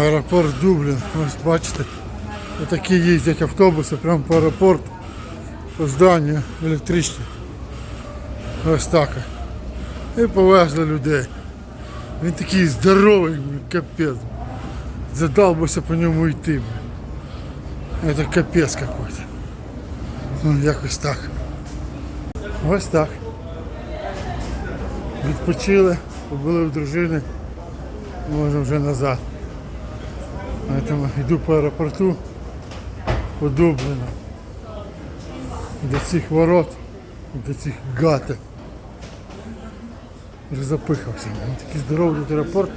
Аеропорт Дублін. Ось бачите. Отакі їздять автобуси прямо по аеропорту, по зданню електричні. Ось так. І повезли людей. Він такий здоровий, капець. Задалбався по ньому йти. Це капець какой-то. Ну, якось так. Ось так. Відпочили, побули в дружини, можемо вже назад. Поэтому йду по аеропорту по Дубліну. До цих ворот, до цих. Вже запихався. Він такий здоровий аеропорт.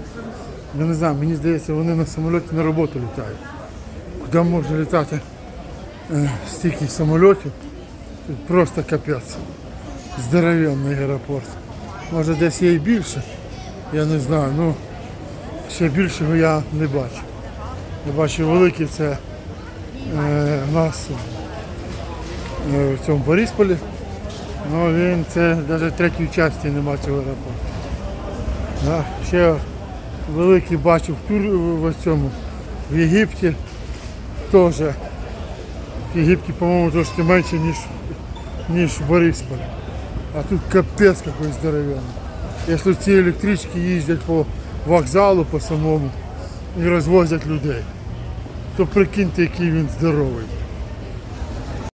Я не знаю, мені здається, вони на самоліті на роботу літають. Куди можна літати е, стільки самольотів? Тут просто капець. Здоровенний аеропорт. Може десь є і більше. Я не знаю. Ну, ще більшого я не бачу. Я бачу великий це е, у нас е, в цьому Борисполі. Ну він це навіть третьої частини нема цього аеропорту. Да. Ще великий бачив в, Тур... в цьому в Єгипті теж. В Єгипті, по-моєму, трошки менше, ніж, ніж в Борисполі. А тут капець якийсь здоровенний. Якщо ці електрички їздять по вокзалу по самому і розвозять людей, то прикиньте, який він здоровий.